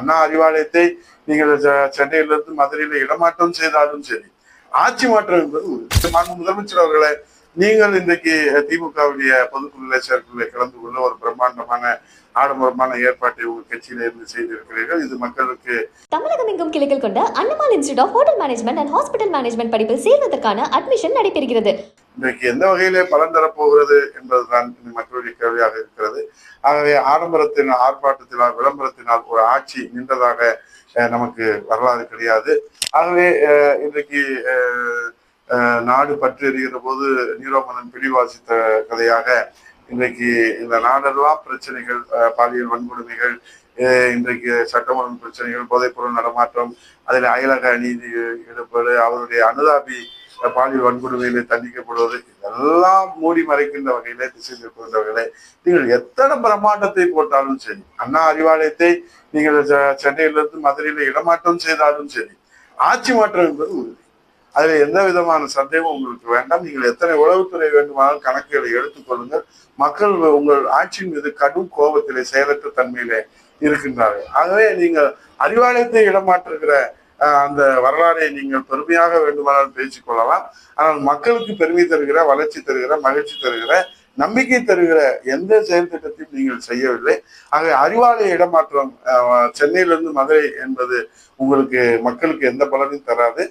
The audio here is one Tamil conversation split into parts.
அண்ணா அறிவாலயத்தை நீங்கள் சென்னையிலிருந்து மதுரையில இடமாற்றம் செய்தாலும் சரி ஆட்சி மாற்றம் என்பது முதலமைச்சர் அவர்களை நீங்கள் இன்றைக்கு திமுகவுடைய பொதுக்குழுல செயற்குழுல கலந்து கொள்ள ஒரு பிரம்மாண்டமான ஆடம்பரமான ஏற்பாட்டை உங்கள் கட்சியில இருந்து செய்திருக்கிறீர்கள். இது மக்களுக்கு தமிழகம் எங்கும் கிளைகள் கொண்ட Annamal institute of hotel management and hospital management படிப்பில் சேர்வதற்கான அட்மிஷன் நடைபெறுகிறது. இன்றைக்கு எந்த வகையிலே பலன் தரப்போகிறது என்பதுதான் மக்களுடைய கேள்வியாக இருக்கிறது. ஆகவே ஆடம்பரத்தினால் ஆர்ப்பாட்டத்தினால் விளம்பரத்தினால் ஒரு ஆட்சி நின்றதாக நமக்கு வரலாறு கிடையாது. ஆகவே இன்றைக்கு நாடு பற்றி எறிகிற போது நீரோமன்னன் பிடிவாசித்த கதையாக இன்றைக்கு இந்த நாடெல்லாம் பிரச்சனைகள் பாலியல் வன்கொடுமைகள் இன்றைக்கு சட்டமன்ற பிரச்சனைகள் போதைப்பொருள் நடமாட்டம் அதில் அயலக நீதி ஈடுபாடு அவருடைய அனுதாபி பாலியல் வன்கொடுமையிலே தண்டிக்கப்படுவது இதெல்லாம் மூடி மறைக்கின்ற வகையிலே திசை திருப்புகின்ற வகையிலே நீங்கள் எத்தனை பிரம்மாண்டத்தை போட்டாலும் சரி அண்ணா அறிவாலயத்தை நீங்கள் செ- சென்னையிலிருந்து மதுரையில இடமாற்றம் செய்தாலும் சரி ஆட்சி மாற்றம் என்பது உறுதி. அதுல எந்த விதமான சந்தேகமும் உங்களுக்கு வேண்டாம். நீங்கள் எத்தனை உளவுத்துறை வேண்டுமானாலும் கணக்குகளை எடுத்துக்கொள்ளுங்கள் மக்கள் உங்கள் ஆட்சியின் மீது கடும் கோபத்திலே செயலற்ற தன்மையிலே இருக்கின்றார்கள். ஆகவே நீங்கள் அறிவாலயத்தை இடமாற்றுகிற அந்த வரலாறை நீங்கள் பெருமையாக வேண்டுமானால் பேசிக் கொள்ளலாம். ஆனால் மக்களுக்கு பெருமை தருகிற வளர்ச்சி தருகிற மகிழ்ச்சி தருகிற நம்பிக்கை தருகிற எந்த செயல் திட்டத்தையும் நீங்கள் செய்யவில்லை. ஆகவே அறிவாலய இடமாற்றம் அஹ், சென்னையிலிருந்து மதுரை என்பது உங்களுக்கு மக்களுக்கு எந்த பலனையும் தராது.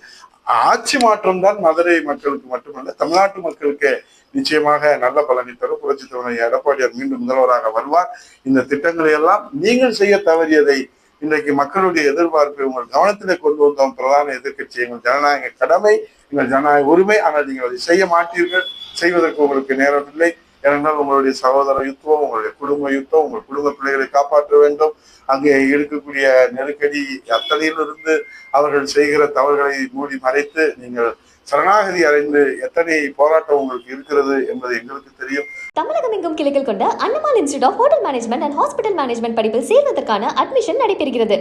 ஆட்சி மாற்றம் தான் மதுரை மக்களுக்கு மட்டுமல்ல தமிழ்நாட்டு மக்களுக்கு நிச்சயமாக நல்ல பலனை தரும். புரட்சி தலைவர் எடப்பாடியார் மீண்டும் முதல்வராக வருவார். இந்த திட்டங்களை எல்லாம் நீங்கள் செய்ய தவறியதை இன்றைக்கு மக்களுடைய எதிர்பார்ப்பை உங்கள் கவனத்தில் கொண்டு வந்தோம். பிரதான எதிர்க்கட்சி எங்கள் ஜனநாயக கடமை எங்கள் ஜனநாயக உரிமை. ஆனால் நீங்கள் அதை செய்ய மாட்டீர்கள். செய்வதற்கு உங்களுக்கு நேரம் இல்லை. ஏனென்றால் உங்களுடைய சகோதர யுத்தம் உங்களுடைய குடும்ப யுத்தம் உங்கள் குடும்ப பிள்ளைகளை காப்பாற்ற வேண்டும். அங்கே இருக்கக்கூடிய நெருக்கடி அத்தனையிலிருந்து அவர்கள் செய்கிற தவறுகளை மூடி மறைத்து நீங்கள் சரணாகதி அடைந்து எத்தனை போராட்டம் உங்களுக்கு இருக்கிறது என்பது எங்களுக்கு தெரியும். தமிழகம் எங்கும் கிளைகள் கொண்ட Annamal institute of hotel management and hospital management படிப்பில் சேர்வதற்கான அட்மிஷன் நடைபெறுகிறது.